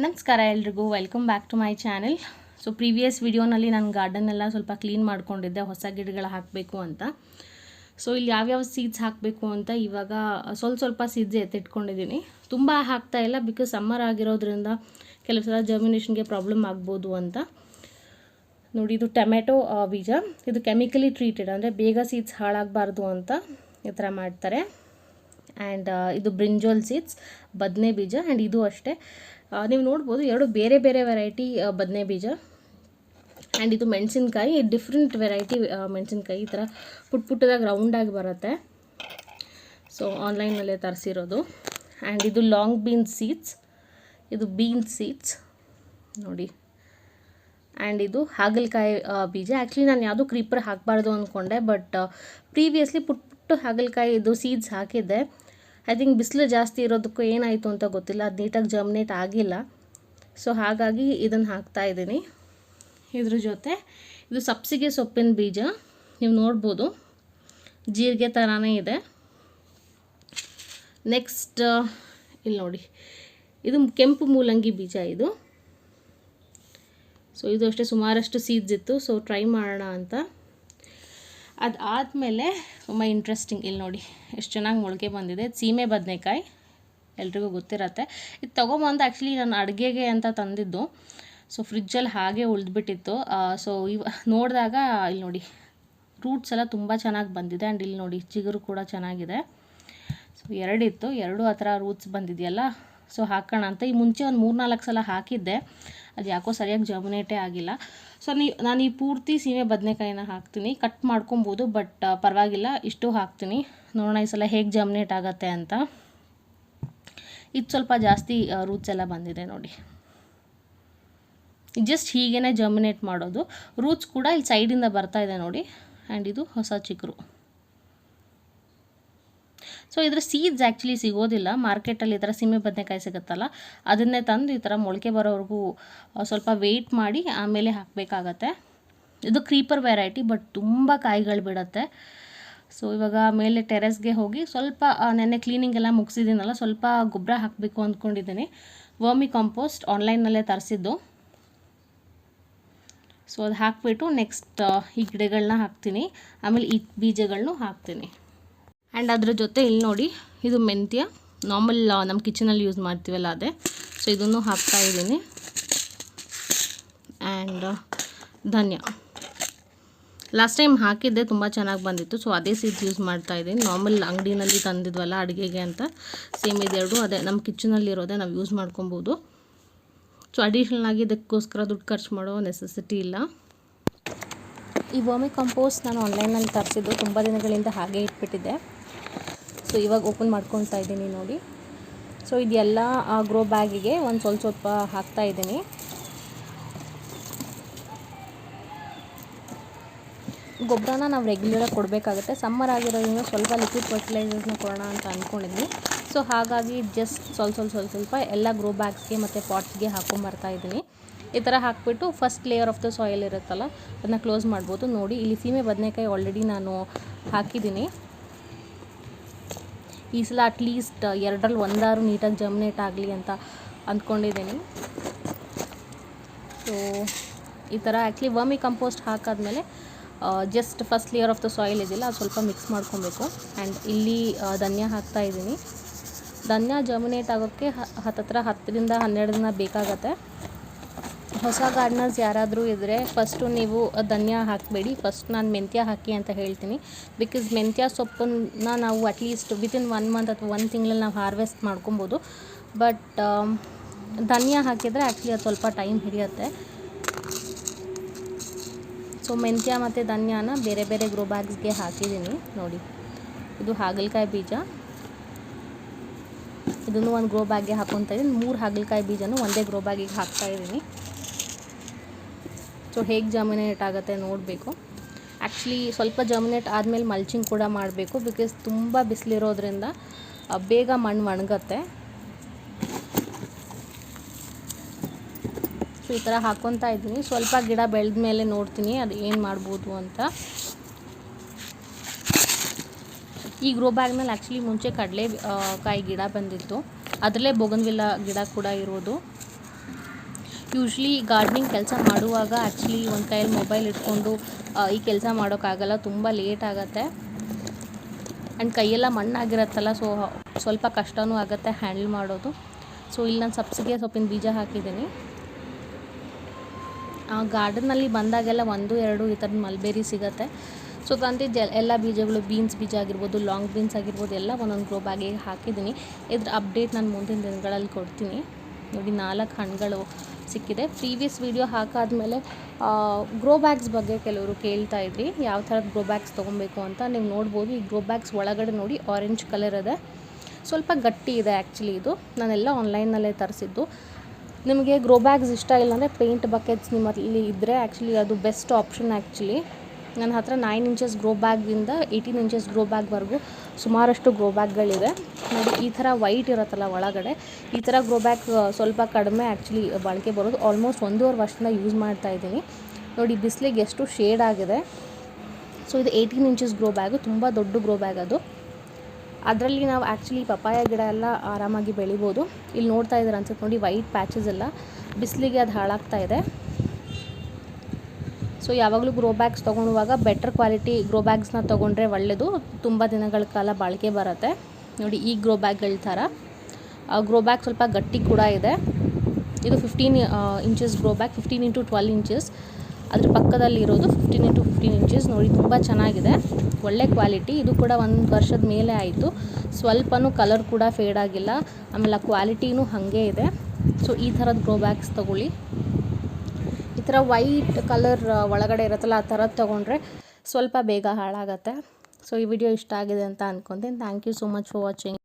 ನಮಸ್ಕಾರ ಎಲ್ರಿಗೂ welcome back to my channel so previous ವಿಡಿಯೋನಲ್ಲಿ ನಾನು ಗಾರ್ಡನ್ ಎಲ್ಲ ಸ್ವಲ್ಪ ಕ್ಲೀನ್ ಮಾಡ್ಕೊಂಡಿದ್ದೆ, ಹೊಸ ಗಿಡಗಳು ಹಾಕಬೇಕು ಅಂತ. ಸೊ ಇಲ್ಲಿ ಯಾವ್ಯಾವ ಸೀಡ್ಸ್ ಹಾಕಬೇಕು ಅಂತ ಇವಾಗ ಸ್ವಲ್ಪ ಸ್ವಲ್ಪ ಸೀಡ್ಸ್ ಎತ್ತಿಟ್ಕೊಂಡಿದ್ದೀನಿ ತುಂಬ ಹಾಕ್ತಾ ಇಲ್ಲ ಬಿಕಾಸ್ ಸಮ್ಮರ್ ಆಗಿರೋದ್ರಿಂದ ಕೆಲವು ಸಲ ಜರ್ಮಿನೇಷನ್ಗೆ ಪ್ರಾಬ್ಲಮ್ ಆಗ್ಬೋದು ಅಂತ. ನೋಡಿ, ಇದು ಟೊಮೆಟೊ ಬೀಜ. ಇದು ಕೆಮಿಕಲಿ ಟ್ರೀಟೆಡ್ ಅಂದರೆ ಬೇಗ ಸೀಡ್ಸ್ ಹಾಳಾಗಬಾರ್ದು ಅಂತ ಈ ಥರ ಮಾಡ್ತಾರೆ. ಆ್ಯಂಡ್ ಇದು ಬ್ರಿಂಜೋಲ್ ಸೀಡ್ಸ್ ಬದನೆ ಬೀಜ ಆ್ಯಂಡ್ ಇದು ಅಷ್ಟೇ. ನೀವು ನೋಡ್ಬೋದು ಎರಡು ಬೇರೆ ಬೇರೆ ವೆರೈಟಿ ಬದನೆ ಬೀಜ. ಆ್ಯಂಡ್ ಇದು ಮೆಣಸಿನ್ಕಾಯಿ ಡಿಫ್ರೆಂಟ್ ವೆರೈಟಿ ಮೆಣಸಿನ್ಕಾಯಿ ಈ ಥರ ಪುಟ್ ಪುಟ್ಟದಾಗ ರೌಂಡಾಗಿ ಬರುತ್ತೆ. ಸೊ ಆನ್ಲೈನಲ್ಲೇ ತರಿಸಿರೋದು. ಆ್ಯಂಡ್ ಇದು ಲಾಂಗ್ ಬೀನ್ಸ್ ಸೀಡ್ಸ್ ಇದು ಬೀನ್ಸ್ ಸೀಡ್ಸ್ ನೋಡಿ. ಆ್ಯಂಡ್ ಇದು ಹಾಗಲಕಾಯಿ ಬೀಜ. ಆ್ಯಕ್ಚುಲಿ ನಾನು ಯಾವುದೂ ಕ್ರೀಪರ್ ಹಾಕಬಾರ್ದು ಅಂದ್ಕೊಂಡೆ ಬಟ್ ಪ್ರೀವಿಯಸ್ಲಿ ಪುಟ್ ಪುಟ್ಟು ಹಾಗಲಕಾಯಿ ಇದು ಸೀಡ್ಸ್ ಹಾಕಿದ್ದೆ. ಐ ಥಿಂಕ್ ಬಿಸಿಲು ಜಾಸ್ತಿ ಇರೋದಕ್ಕೂ ಏನಾಯಿತು ಅಂತ ಗೊತ್ತಿಲ್ಲ. ಅದು ನೀಟಾಗಿ ಜರ್ಮಿನೇಟ್ ಆಗಿಲ್ಲ. ಸೊ ಹಾಗಾಗಿ ಇದನ್ನು ಹಾಕ್ತಾ ಇದ್ದೀನಿ. ಇದ್ರ ಜೊತೆ ಇದು ಸಬ್ಸಿಗೆ ಸೊಪ್ಪಿನ ಬೀಜ. ನೀವು ನೋಡ್ಬೋದು. ಜೀರಿಗೆ ಥರನೇ ಇದೆ. ನೆಕ್ಸ್ಟ್ ಇಲ್ಲಿ ನೋಡಿ. ಇದು ಕೆಂಪು ಮೂಲಂಗಿ ಬೀಜ ಇದು. ಸೊ ಇದು ಅಷ್ಟೇ ಸುಮಾರಷ್ಟು ಸೀಡ್ಸ್ ಇತ್ತು. ಸೊ ಟ್ರೈ ಮಾಡೋಣ ಅಂತ. ಅದಾದಮೇಲೆ ತುಂಬ ಇಂಟ್ರೆಸ್ಟಿಂಗ್ ಇಲ್ಲಿ ನೋಡಿ, ಎಷ್ಟು ಚೆನ್ನಾಗಿ ಮೊಳಕೆ ಬಂದಿದೆ. ಸೀಮೆ ಬದನೆಕಾಯಿ, ಎಲ್ರಿಗೂ ಗೊತ್ತಿರತ್ತೆ. ಇದು ತೊಗೊಂಬಂದು ಆ್ಯಕ್ಚುಲಿ ನಾನು ಅಡುಗೆಗೆ ಅಂತ ತಂದಿದ್ದು. ಸೊ ಫ್ರಿಜ್ಜಲ್ಲಿ ಹಾಗೆ ಉಳಿದ್ಬಿಟ್ಟಿತ್ತು. ಸೊ ಇವ, ನೋಡಿದಾಗ ಇಲ್ಲಿ ನೋಡಿ ರೂಟ್ಸ್ ಎಲ್ಲ ತುಂಬ ಚೆನ್ನಾಗಿ ಬಂದಿದೆ. ಆ್ಯಂಡ್ ಇಲ್ಲಿ ನೋಡಿ, ಚಿಗುರು ಕೂಡ ಚೆನ್ನಾಗಿದೆ. ಸೊ ಎರಡಿತ್ತು. ಎರಡು ಆ ಥರ ರೂಟ್ಸ್ ಬಂದಿದೆಯಲ್ಲ. ಸೊ ಹಾಕೋಣ ಅಂತ. ಈ ಮುಂಚೆ ಒಂದು ಮೂರು ನಾಲ್ಕು ಸಲ ಹಾಕಿದ್ದೆ. ಅದು ಯಾಕೋ ಸರಿಯಾಗಿ ಜರ್ಮಿನೇಟೇ ಆಗಿಲ್ಲ. ಸೊ ನೀವು ನಾನು ಈ ಪೂರ್ತಿ ಸೀಮೆ ಬದನೆಕಾಯಿನ ಹಾಕ್ತೀನಿ. ಕಟ್ ಮಾಡ್ಕೊಬೋದು ಬಟ್ ಪರವಾಗಿಲ್ಲ, ಇಷ್ಟು ಹಾಕ್ತೀನಿ. ನೋಡೋಣ ಈ ಸಲ ಹೇಗೆ ಜರ್ಮಿನೇಟ್ ಆಗುತ್ತೆ ಅಂತ. ಇದು ಸ್ವಲ್ಪ ಜಾಸ್ತಿ ರೂಟ್ಸ್ ಎಲ್ಲ ಬಂದಿದೆ ನೋಡಿ. ಜಸ್ಟ್ ಹೀಗೇ ಜರ್ಮಿನೇಟ್ ಮಾಡೋದು. ರೂಟ್ಸ್ ಕೂಡ ಇಲ್ಲಿ ಸೈಡಿಂದ ಬರ್ತಾ ಇದೆ ನೋಡಿ. ಆ್ಯಂಡ್ ಇದು ಹೊಸ ಚಿಗುರು ಸೊ ಇದರ ಸೀಡ್ಸ್ ಆ್ಯಕ್ಚುಲಿ ಸಿಗೋದಿಲ್ಲ. ಮಾರ್ಕೆಟಲ್ಲಿ ಈ ಥರ ಸೀಮೆ ಬದನೆಕಾಯಿ ಸಿಗುತ್ತಲ್ಲ, ಅದನ್ನೇ ತಂದು ಈ ಥರ ಮೊಳಕೆ ಬರೋವರೆಗೂ ಸ್ವಲ್ಪ ವೆಯ್ಟ್ ಮಾಡಿ ಆಮೇಲೆ ಹಾಕಬೇಕಾಗತ್ತೆ. ಇದು ಕ್ರೀಪರ್ ವೆರೈಟಿ ಬಟ್ ತುಂಬ ಕಾಯಿಗಳು ಬಿಡುತ್ತೆ. ಸೊ ಇವಾಗ ಮೇಲೆ ಟೆರೆಸ್ಗೆ ಹೋಗಿ ಸ್ವಲ್ಪ ನೆನ್ನೆ ಕ್ಲೀನಿಂಗ್ ಎಲ್ಲ ಮುಗಿಸಿದ್ದೀನಲ್ಲ, ಸ್ವಲ್ಪ ಗೊಬ್ಬರ ಹಾಕಬೇಕು ಅಂದ್ಕೊಂಡಿದ್ದೀನಿ. ವರ್ಮಿ ಕಾಂಪೋಸ್ಟ್ ಆನ್ಲೈನಲ್ಲೇ ತರಿಸಿದ್ದು. ಸೊ ಅದು ಹಾಕಿಬಿಟ್ಟು ನೆಕ್ಸ್ಟ್ ಈ ಗಿಡಗಳನ್ನ ಹಾಕ್ತೀನಿ. ಆಮೇಲೆ ಈ ಬೀಜಗಳನ್ನೂ ಹಾಕ್ತೀನಿ. ಆ್ಯಂಡ್ ಅದರ ಜೊತೆ ಇಲ್ಲಿ ನೋಡಿ, ಇದು ಮೆಂತ್ಯ. ನಾರ್ಮಲ್ ನಮ್ಮ ಕಿಚನಲ್ಲಿ ಯೂಸ್ ಮಾಡ್ತೀವಲ್ಲ ಅದೇ. ಸೊ ಇದನ್ನು ಹಾಕ್ತಾ ಇದ್ದೀನಿ. And Dhanya. ಲಾಸ್ಟ್ ಟೈಮ್ ಹಾಕಿದ್ದೆ, ತುಂಬ ಚೆನ್ನಾಗಿ ಬಂದಿತ್ತು. ಸೊ ಅದೇ ಸೀಡ್ಸ್ ಯೂಸ್ ಮಾಡ್ತಾ ಇದ್ದೀನಿ. ನಾರ್ಮಲ್ ಅಂಗಡಿನಲ್ಲಿ ತಂದಿದ್ವಲ್ಲ ಅಡುಗೆಗೆ ಅಂತ. ಸೇಮ್ ಇದೆರಡು ಅದೇ ನಮ್ಮ ಕಿಚನಲ್ಲಿರೋದೇ ನಾವು ಯೂಸ್ ಮಾಡ್ಕೊಬೋದು. ಸೊ ಅಡಿಷ್ನಲ್ ಆಗಿ ಇದಕ್ಕೋಸ್ಕರ ದುಡ್ಡು ಖರ್ಚು ಮಾಡೋ ನೆಸೆಸಿಟಿ ಇಲ್ಲ. ಈ ವರ್ಮಿ ಕಂಪೋಸ್ಟ್ ನಾನು ಆನ್ಲೈನಲ್ಲಿ ತರಿಸಿದ್ದು ತುಂಬ ದಿನಗಳಿಂದ ಹಾಗೆ ಇಟ್ಬಿಟ್ಟಿದ್ದೆ. ಸೊ ಇವಾಗ ಓಪನ್ ಮಾಡ್ಕೊತಾ ಇದ್ದೀನಿ ನೋಡಿ. ಸೊ ಇದೆಲ್ಲ ಆ ಗ್ರೋ ಬ್ಯಾಗಿಗೆ ಒಂದು ಸ್ವಲ್ಪ ಸ್ವಲ್ಪ ಹಾಕ್ತಾ ಇದ್ದೀನಿ. ಗೊಬ್ಬರನ ನಾವು ರೆಗ್ಯುಲರಾಗಿ ಕೊಡಬೇಕಾಗುತ್ತೆ. ಸಮ್ಮರ್ ಆಗಿರೋದ್ರಿಂದ ಸ್ವಲ್ಪ ಲಿಕ್ವಿಡ್ ಫರ್ಟಿಲೈಸರ್ಸ್ನ ಕೊಡೋಣ ಅಂತ ಅಂದ್ಕೊಂಡಿದ್ವಿ ಸೊ ಹಾಗಾಗಿ ಜಸ್ಟ್ ಸ್ವಲ್ಪ ಸ್ವಲ್ಪ ಸ್ವಲ್ಪ ಸ್ವಲ್ಪ ಎಲ್ಲ ಗ್ರೋ ಬ್ಯಾಗ್ಸ್ಗೆ ಮತ್ತು ಪಾಟ್ಸ್ಗೆ ಹಾಕೊಂಬರ್ತಾ ಇದ್ದೀನಿ. ಈ ಥರ ಹಾಕ್ಬಿಟ್ಟು first layer of the soil ಇರುತ್ತಲ್ಲ, ಅದನ್ನ ಕ್ಲೋಸ್ ಮಾಡ್ಬೋದು. ನೋಡಿ, ಇಲ್ಲಿ ಸೀಮೆ ಬದನೆಕಾಯಿ ಆಲ್ರೆಡಿ ನಾನು ಹಾಕಿದ್ದೀನಿ. ಈ ಸಲ ಅಟ್ಲೀಸ್ಟ್ ಎರಡರಲ್ಲಿ ಒಂದಾರು ನೀಟಾಗಿ ಜಮ್ನೇಟ್ ಆಗಲಿ ಅಂತ ಅಂದ್ಕೊಂಡಿದ್ದೀನಿ. ಸೊ ಈ ಥರ ಆ್ಯಕ್ಚುಲಿ ವರ್ಮಿ ಕಂಪೋಸ್ಟ್ ಹಾಕಾದ್ಮೇಲೆ just first layer of the soil ಇದೆಯಲ್ಲ ಅದು ಸ್ವಲ್ಪ ಮಿಕ್ಸ್ ಮಾಡ್ಕೊಬೇಕು. ಆ್ಯಂಡ್ ಇಲ್ಲಿ ಧನ್ಯ ಹಾಕ್ತಾ ಇದ್ದೀನಿ. ಧನ್ಯ ಜರ್ಮಿನೇಟ್ ಆಗೋಕ್ಕೆ ಹತ್ತತ್ರ ಹತ್ತರಿಂದ ಹನ್ನೆರಡು ದಿನ ಬೇಕಾಗತ್ತೆ. ಹೊಸ ಗಾರ್ಡ್ನರ್ಸ್ ಯಾರಾದರೂ ಇದ್ದರೆ ಫಸ್ಟು ನೀವು ಧನ್ಯ ಹಾಕಬೇಡಿ. ಫಸ್ಟ್ ನಾನು ಮೆಂತ್ಯ ಹಾಕಿ ಅಂತ ಹೇಳ್ತೀನಿ. ಬಿಕಾಸ್ ಮೆಂತ್ಯ ಸೊಪ್ಪನ್ನ ನಾವು ಅಟ್ಲೀಸ್ಟ್ ವಿತಿನ್ ಒನ್ ಮಂತ್ ಅಥವಾ ಒಂದು ತಿಂಗಳಲ್ಲಿ ನಾವು ಹಾರ್ವೆಸ್ಟ್ ಮಾಡ್ಕೊಬೋದು. ಬಟ್ ಧನ್ಯ ಹಾಕಿದರೆ ಆ್ಯಕ್ಚುಲಿ ಅದು ಸ್ವಲ್ಪ ಟೈಮ್ ಹಿಡಿಯುತ್ತೆ. ಸೊ ಮೆಂತ್ಯ ಮತ್ತು ಧನ್ಯನ ಬೇರೆ ಬೇರೆ ಗ್ರೋ ಬ್ಯಾಗ್ಸ್ಗೆ ಹಾಕಿದ್ದೀನಿ ನೋಡಿ, ಇದು ಹಾಗಲಕಾಯಿ ಬೀಜ. ಇದನ್ನು ಒಂದು ಗ್ರೋ ಬ್ಯಾಗ್ಗೆ ಹಾಕೊತಾ ಇದ್ದೀನಿ ಮೂರು ಹಾಗಲಕಾಯಿ ಬೀಜನೂ ಒಂದೇ ಗ್ರೋ ಬ್ಯಾಗಿಗೆ ಹಾಕ್ತಾ ಇದ್ದೀನಿ ಸೊ ಹೇಗೆ ಜರ್ಮಿನೇಟ್ ಆಗುತ್ತೆ ನೋಡಬೇಕು. ಆ್ಯಕ್ಚುಲಿ ಸ್ವಲ್ಪ ಜರ್ಮಿನೇಟ್ ಆದಮೇಲೆ ಮಲ್ಚಿಂಗ್ ಕೂಡ ಮಾಡಬೇಕು ಬಿಕಾಸ್ ತುಂಬ ಬಿಸಿಲಿರೋದ್ರಿಂದ ಬೇಗ ಮಣ್ಣು ಒಣಗತ್ತೆ. ಸೊ ಈ ಥರ ಹಾಕ್ಕೊತಾ ಇದ್ದೀನಿ. ಸ್ವಲ್ಪ ಗಿಡ ಬೆಳೆದ ಮೇಲೆ ನೋಡ್ತೀನಿ ಅದು ಏನು ಮಾಡ್ಬೋದು ಅಂತ. ಈ ಗ್ರೋ ಬ್ಯಾಗ್ನಲ್ಲಿ ಆ್ಯಕ್ಚುಲಿ ಮುಂಚೆ ಕಡಲೆ ಕಾಯಿ ಗಿಡ ಬಂದಿತ್ತು. ಅದರಲ್ಲೇ ಬೋಗನ್ವಿಲ್ಲ ಗಿಡ ಕೂಡ ಇರೋದು. ಯೂಶ್ವಲಿ ಗಾರ್ಡ್ನಿಂಗ್ ಕೆಲಸ ಮಾಡುವಾಗ ಆ್ಯಕ್ಚುಲಿ ಒಂದು ಕೈಯಲ್ಲಿ ಮೊಬೈಲ್ ಇಟ್ಕೊಂಡು ಈ ಕೆಲಸ ಮಾಡೋಕ್ಕಾಗಲ್ಲ, ತುಂಬ ಲೇಟ್ ಆಗುತ್ತೆ. ಆ್ಯಂಡ್ ಕೈಯೆಲ್ಲ ಮಣ್ಣಾಗಿರತ್ತಲ್ಲ ಸೊ ಸ್ವಲ್ಪ ಕಷ್ಟವೂ ಆಗುತ್ತೆ ಹ್ಯಾಂಡಲ್ ಮಾಡೋದು. ಸೊ ಇಲ್ಲಿ ನಾನು ಸಬ್ಸಿಗೆ ಸೊಪ್ಪಿನ ಬೀಜ ಹಾಕಿದ್ದೀನಿ. ಗಾರ್ಡನ್ನಲ್ಲಿ ಬಂದಾಗೆಲ್ಲ ಒಂದು, ಎರಡು ಈ ಥರದ ಮಲ್ಬೇರಿ ಸಿಗುತ್ತೆ. ಸೊ ತಂದಿದ್ದ ಎಲ್- ಎಲ್ಲ ಬೀಜಗಳು ಬೀನ್ಸ್ ಬೀಜ ಆಗಿರ್ಬೋದು ಲಾಂಗ್ ಬೀನ್ಸ್ ಆಗಿರ್ಬೋದು, ಎಲ್ಲ ಒಂದೊಂದು ಗ್ರೋ ಬ್ಯಾಗಿಗೆ ಹಾಕಿದ್ದೀನಿ. ಇದ್ರ ಅಪ್ಡೇಟ್ ನಾನು ಮುಂದಿನ ದಿನಗಳಲ್ಲಿ ಕೊಡ್ತೀನಿ. ನೋಡಿ ನಾಲ್ಕು ಹಣ್ಣುಗಳು. ಸಿಕ್ಕಿದೆ. ಪ್ರೀವಿಯಸ್ ವಿಡಿಯೋ ಹಾಕಾದಮೇಲೆ ಗ್ರೋ ಬ್ಯಾಗ್ಸ್ ಬಗ್ಗೆ ಕೆಲವರು ಕೇಳ್ತಾ ಇದ್ರಿ. ಯಾವ ಥರದ ಗ್ರೋ ಬ್ಯಾಗ್ಸ್ ತೊಗೊಬೇಕು ಅಂತ ನೀವು ನೋಡ್ಬೋದು. ಈ ಗ್ರೋ ಬ್ಯಾಗ್ಸ್ ಒಳಗಡೆ ನೋಡಿ ಆರೆಂಜ್ ಕಲರ್ ಇದೆ. ಸ್ವಲ್ಪ ಗಟ್ಟಿ ಇದೆ ಆ್ಯಕ್ಚುಲಿ ಇದು. ನಾನೆಲ್ಲ ಆನ್ಲೈನಲ್ಲೇ ತರಿಸಿದ್ದು. ನಿಮಗೆ ಗ್ರೋ ಬ್ಯಾಗ್ಸ್ ಇಷ್ಟ ಇಲ್ಲ ಅಂದರೆ ಪೇಂಟ್ ಬಕೆಟ್ಸ್ ನಿಮ್ಮಲ್ಲಿ ಇದ್ದರೆ ಆ್ಯಕ್ಚುಲಿ ಅದು ಬೆಸ್ಟ್ ಆಪ್ಷನ್ ಆ್ಯಕ್ಚುಲಿ ನನ್ನ ಹತ್ರ ನೈನ್ ಇಂಚಸ್ ಗ್ರೋ ಬ್ಯಾಗಿಂದ ಏಯ್ಟೀನ್ ಇಂಚಸ್ ಗ್ರೋ ಬ್ಯಾಗ್ವರೆಗೂ ಸುಮಾರಷ್ಟು ಗ್ರೋ ಬ್ಯಾಗ್ಗಳಿವೆ ನೋಡಿ, ಈ ಥರ ವೈಟ್ ಇರುತ್ತಲ್ಲ ಒಳಗಡೆ, ಈ ಥರ ಗ್ರೋ ಬ್ಯಾಗ್ ಸ್ವಲ್ಪ ಕಡಿಮೆ ಆ್ಯಕ್ಚುಲಿ ಬಾಳಿಕೆ ಬರೋದು. ಆಲ್ಮೋಸ್ಟ್ ಒಂದೂವರೆ ವರ್ಷದಿಂದ ಯೂಸ್ ಮಾಡ್ತಾ ಇದ್ದೀನಿ. ನೋಡಿ, ಬಿಸಿಲಿಗೆ ಎಷ್ಟು ಶೇಡ್ ಆಗಿದೆ. ಸೊ ಇದು ಏಯ್ಟೀನ್ ಇಂಚಸ್ ಗ್ರೋ ಬ್ಯಾಗು ತುಂಬ ದೊಡ್ಡ ಗ್ರೋ ಬ್ಯಾಗ್ ಅದು. ಅದರಲ್ಲಿ ನಾವು ಆ್ಯಕ್ಚುಲಿ ಪಪಾಯ ಗಿಡ ಎಲ್ಲ ಆರಾಮಾಗಿ ಬೆಳಿಬೋದು. ಇಲ್ಲಿ ನೋಡ್ತಾ ಇದ್ದಾರೆ ಅನ್ಸುತ್ತೆ ನೋಡಿ ವೈಟ್ ಪ್ಯಾಚಸ್ ಎಲ್ಲ. ಬಿಸಿಲಿಗೆ ಅದು ಹಾಳಾಗ್ತಾ ಇದೆ. ಸೊ ಯಾವಾಗಲೂ ಗ್ರೋ ಬ್ಯಾಗ್ಸ್ ತೊಗೊಳುವಾಗ ಬೆಟರ್ ಕ್ವಾಲಿಟಿ ಗ್ರೋ ಬ್ಯಾಗ್ಸ್ನ ತೊಗೊಂಡ್ರೆ ಒಳ್ಳೆಯದು ತುಂಬ ದಿನಗಳ ಕಾಲ ಬಾಳಿಕೆ ಬರುತ್ತೆ. ನೋಡಿ, ಈ ಗ್ರೋ ಬ್ಯಾಗ್ಗಳ ಥರ. ಗ್ರೋ ಬ್ಯಾಗ್ ಸ್ವಲ್ಪ ಗಟ್ಟಿ ಕೂಡ ಇದೆ. ಇದು fifteen inches grow bag fifteen into twelve inches ಅದ್ರ ಪಕ್ಕದಲ್ಲಿರೋದು ಫಿಫ್ಟೀನ್ ಇಂಟು ಫಿಫ್ಟೀನ್ ಇಂಚಸ್ ನೋಡಿ, ತುಂಬ ಚೆನ್ನಾಗಿದೆ. ಒಳ್ಳೆ ಕ್ವಾಲಿಟಿ ಇದು ಕೂಡ ಒಂದು ವರ್ಷದ ಮೇಲೆ ಆಯಿತು. ಸ್ವಲ್ಪನೂ ಕಲರ್ ಕೂಡ ಫೇಡ್ ಆಗಿಲ್ಲ. ಆಮೇಲೆ ಆ ಕ್ವಾಲಿಟಿನೂ ಹಾಗೆ ಇದೆ. ಸೊ ಈ ಥರದ ಗ್ರೋ ಬ್ಯಾಗ್ಸ್ ತೊಗೊಳ್ಳಿ. ಥರ ವೈಟ್ ಕಲರ್ ಒಳಗಡೆ ಇರುತ್ತಲ್ಲ, ಆ ಥರದ್ದು ತೊಗೊಂಡ್ರೆ ಸ್ವಲ್ಪ ಬೇಗ ಹಾಳಾಗತ್ತೆ. ಸೊ ಈ ವಿಡಿಯೋ ಇಷ್ಟ ಆಗಿದೆ ಅಂತ ಅಂದ್ಕೊತೀನಿ thank you so much for watching